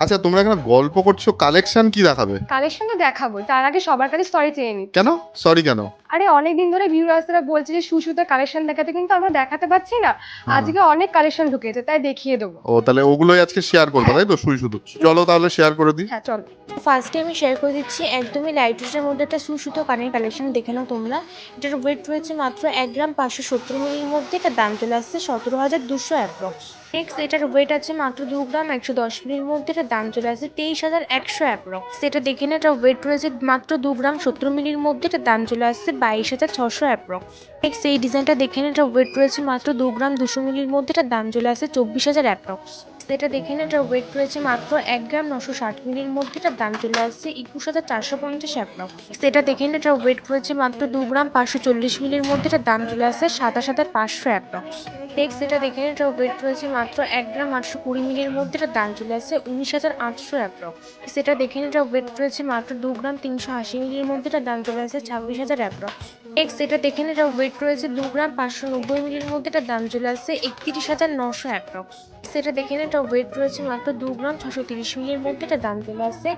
আচ্ছা তোমরা এখানে গল্প করছ কালেকশন কি দেখাবে? কালেকশন তো দেখাবো তার আগে সবার কাছে সরি চেয়ে নিই। কেন? সরি কেন? আরে অনেক দিন ধরে ভিউয়ার্সরা বলছে যে সুসুতার কালেকশন দেখাতে কিন্তু আমরা দেখাতে পাচ্ছি না। আজকে অনেক কালেকশন ঢুকেছে তাই দেখিয়ে দেবো। ও তাহলে ওগুলোই আজকে শেয়ার করব তাই তো? শুই শুধু। চলো তাহলে শেয়ার করে দিই। হ্যাঁ চলো। ফার্স্টে আমি শেয়ার করে দিচ্ছি একদমই লাইট ওয়েটের মধ্যে একটা সুসুতো কানের কালেকশন দেখে নাও তোমরা। এটার ওয়েট রয়েছে মাত্র এক গ্রাম পাঁচশো সত্তর মিলির মধ্যে এটার দাম চলে আসছে সতেরো হাজার দুশো অ্যাপ্রক্স নেক্সট এটার ওয়েট আছে মাত্র দু গ্রাম একশো দশ মিলির মধ্যে এটার দাম চলে আসছে তেইশ হাজার একশো অ্যাপ্রক্স এটা দেখে না এটার ওয়েট রয়েছে মাত্র দু গ্রাম সত্তর মিলির মধ্যে এটার দাম চলে আসছে বাইশ হাজার ছশো অ্যাপ্রক্স নেক্সট এই ডিজাইনটা দেখে নিন, এটা ওয়েট রয়েছে মাত্র দু গ্রাম দুশো মিলির মধ্যে, এটার দাম চলে আসে চব্বিশ হাজার অ্যাপ্রক্স এটা দেখে না এটার ওয়েট রয়েছে মাত্র এক গ্রাম নশো ষাট মিলির মধ্যে এটার দাম চলে আসছে একুশ হাজার চারশো পঞ্চাশ এক অ্যাপ্রক্স সেটা দেখে না এটার ওয়েট রয়েছে মাত্র দু গ্রাম পাঁচশো চল্লিশ মিলির মধ্যে এটার দাম চলে আসছে সাতাশ হাজার পাঁচশো এক অ্যাপ্রক্স নেক্সট এটা দেখে না এটার ওয়েট রয়েছে মাত্র এক গ্রাম আটশো কুড়ি মিলির মধ্যে এটার দাম চলে আসছে উনিশ হাজার আটশো এক অ্যাপ্রক্স সেটা দেখে না এটার ওয়েট রয়েছে মাত্র দু গ্রাম তিনশো আশি মিলির মধ্যে এটার দাম চলে আসছে ছাব্বিশ হাজার এক অ্যাপ্রক্স নেক্সট এটা দেখে না এটার ওয়েট রয়েছে দু গ্রাম পাঁচশো নব্বই মিলির মধ্যে এটার দাম চলে আসছে একত্রিশ হাজার নশো এক অ্যাপ্রক্স সেটা দেখে না এটা ওয়েট রয়েছে মাত্র দু গ্রাম ছশো তিরিশ মিলির মধ্যে, এটা দাম চলে আসছে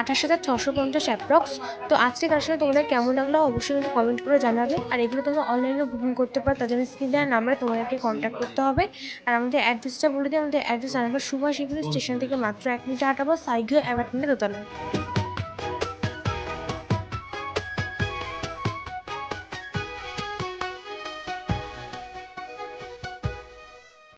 আঠাশ হাজার ছশো পঞ্চাশ অ্যাপ্রক্স তো আজকে আসলে তোমাদের কেমন লাগল অবশ্যই কিন্তু কমেন্ট করে জানাবে। আর এগুলো তোমরা অনলাইনে বুকিং করতে পারো, তার জন্য স্ক্রিন দেওয়ার নাম্বারে তোমাদেরকে কন্ট্যাক্ট করতে হবে। আর আমাদের অ্যাড্রেসটা বলে দিই, আমাদের অ্যাড্রেস আনাবার সুভাষ এগুলো স্টেশন থেকে মাত্র এক মিনিট আটাবো সাইগিও অ্যাপার্টমেন্টে দোতলায়।